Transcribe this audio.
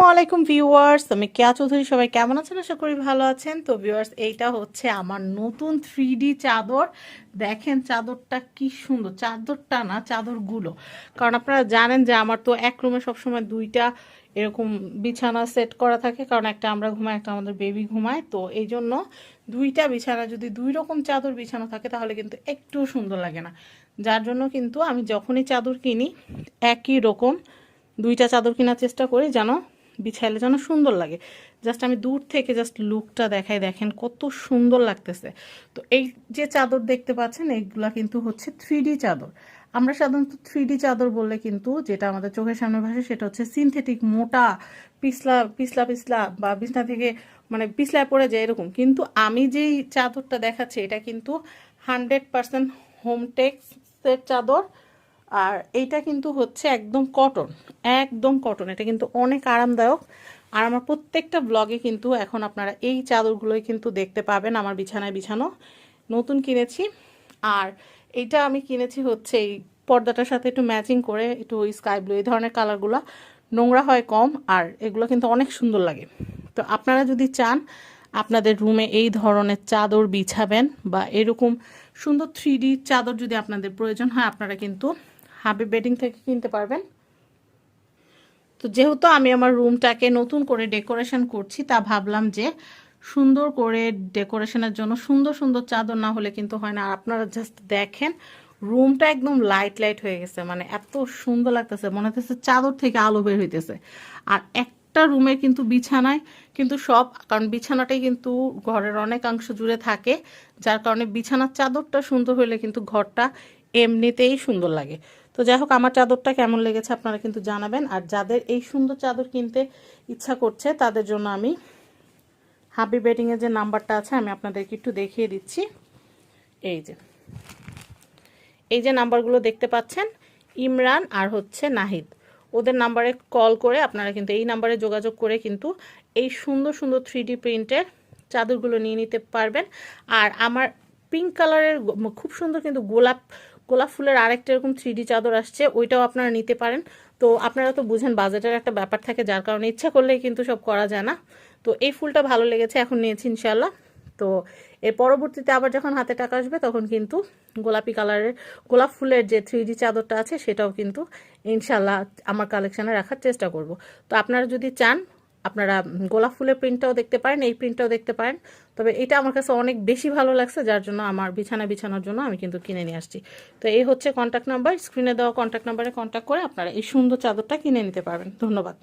আসসালামু আলাইকুম ভিউয়ার্স, আমি কেয়া চৌধুরী, সবাই কেমন আছেন? আশা করি ভালো আছেন। তো ভিউয়ার্স, এইটা হচ্ছে আমার নতুন থ্রি চাদর। দেখেন চাদরটা কি সুন্দর, চাদরটা না, চাদরগুলো। কারণ আপনারা জানেন যে আমার তো এক রুমে সবসময় দুইটা এরকম বিছানা সেট করা থাকে। কারণ একটা আমরা ঘুমাই, একটা আমাদের বেবি ঘুমায়। তো এই জন্য দুইটা বিছানা, যদি দুই রকম চাদর বিছানো থাকে, তাহলে কিন্তু একটু সুন্দর লাগে না। যার জন্য কিন্তু আমি যখনই চাদর কিনি, একই রকম দুইটা চাদর কেনার চেষ্টা করি যেন বিছাইলে যেন সুন্দর লাগে। জাস্ট আমি দূর থেকে জাস্ট লুকটা দেখাই, দেখেন কত সুন্দর লাগতেছে। তো এই যে চাদর দেখতে পাচ্ছেন এইগুলা কিন্তু হচ্ছে থ্রি চাদর। আমরা সাধারণত থ্রি চাদর বললে কিন্তু যেটা আমাদের চোখের সামনে ভাসে, সেটা হচ্ছে সিনথেটিক মোটা পিছলা পিছলা পিছলা বা বিছনা থেকে মানে পিছলায় পড়ে যায় এরকম। কিন্তু আমি যেই চাদরটা দেখাচ্ছি, এটা কিন্তু হান্ড্রেড পার্সেন্ট হোমটেক্সের চাদর। আর এইটা কিন্তু হচ্ছে একদম কটন একদম কটন এটা কিন্তু অনেক আরামদায়ক। আর আমার প্রত্যেকটা ব্লগে কিন্তু এখন আপনারা এই চাদরগুলোই কিন্তু দেখতে পাবেন আমার বিছানায় বিছানো। নতুন কিনেছি। আর এইটা আমি কিনেছি হচ্ছে এই পর্দাটার সাথে একটু ম্যাচিং করে, একটু স্কাই ব্লু এই ধরনের কালারগুলো নোংরা হয় কম, আর এগুলো কিন্তু অনেক সুন্দর লাগে। তো আপনারা যদি চান, আপনাদের রুমে এই ধরনের চাদর বিছাবেন বা এরকম সুন্দর থ্রি চাদর যদি আপনাদের প্রয়োজন হয়, আপনারা কিন্তু হাবি বেডিং থেকে কিনতে পারবেন। তো যেহেতু আমি আমার রুমটাকে নতুন করে ডেকোরেশন করছি, তা ভাবলাম যে সুন্দর করে ডেকোরেশনের জন্য সুন্দর সুন্দর চাদর না হলে কিন্তু হয় না। আর আপনারা জাস্ট দেখেন, রুমটা একদম লাইট লাইট হয়ে গেছে মানে এত সুন্দর লাগতেছে, মনে হচ্ছে চাদর থেকে আলো বের হইতেছে। আর একটা রুমে কিন্তু বিছানায় কিন্তু সব, কারণ বিছানাটাই কিন্তু ঘরের অনেকাংশ জুড়ে থাকে, যার কারণে বিছানার চাদরটা সুন্দর হলে কিন্তু ঘরটা এমনিতেই সুন্দর লাগে। তো যাই হোক, আমার চাদরটা কেমন লেগেছে আপনারা কিন্তু জানাবেন। আর যাদের এই সুন্দর চাদর কিনতে ইচ্ছা করছে, তাদের জন্য আমি হাবি বেডিংয়ের যে নাম্বারটা আছে, আমি আপনাদেরকে একটু দেখিয়ে দিচ্ছি। এই যে এই যে নাম্বারগুলো দেখতে পাচ্ছেন, ইমরান আর হচ্ছে নাহিদ। ওদের নাম্বারে কল করে আপনারা কিন্তু এই নাম্বারে যোগাযোগ করে কিন্তু এই সুন্দর সুন্দর থ্রি ডি প্রিন্টের চাদরগুলো নিয়ে নিতে পারবেন। আর আমার পিঙ্ক কালারের খুব সুন্দর কিন্তু গোলাপ গোলাপ ফুলের আরেকটা এরকম থ্রি চাদর আসছে, ওইটাও আপনারা নিতে পারেন। তো আপনারা তো বুঝেন, বাজেটের একটা ব্যাপার থাকে, যার কারণে ইচ্ছা করলেই কিন্তু সব করা যায় না। তো এই ফুলটা ভালো লেগেছে, এখন নিয়েছি ইনশাল্লাহ তো এর পরবর্তীতে আবার যখন হাতে টাকা আসবে, তখন কিন্তু গোলাপি কালারের গোলাপ ফুলের যে থ্রি চাদরটা আছে, সেটাও কিন্তু ইনশাল্লাহ আমার কালেকশানে রাখার চেষ্টা করব। তো আপনারা যদি চান আপনারা গোলাপ ফুলের প্রিন্টটাও দেখতে পারেন, এই প্রিন্টটাও দেখতে পারেন। তবে এটা আমার কাছে অনেক বেশি ভালো লাগছে, যার জন্য আমার বিছানা বিছানোর জন্য আমি কিন্তু কিনে নিয়ে আসছি। তো এই হচ্ছে কন্ট্যাক্ট নাম্বার স্ক্রিনে দেওয়া কন্ট্যাক্ট নাম্বারে কন্ট্যাক্ট করে আপনারা এই সুন্দর চাদরটা কিনে নিতে পারবেন। ধন্যবাদ।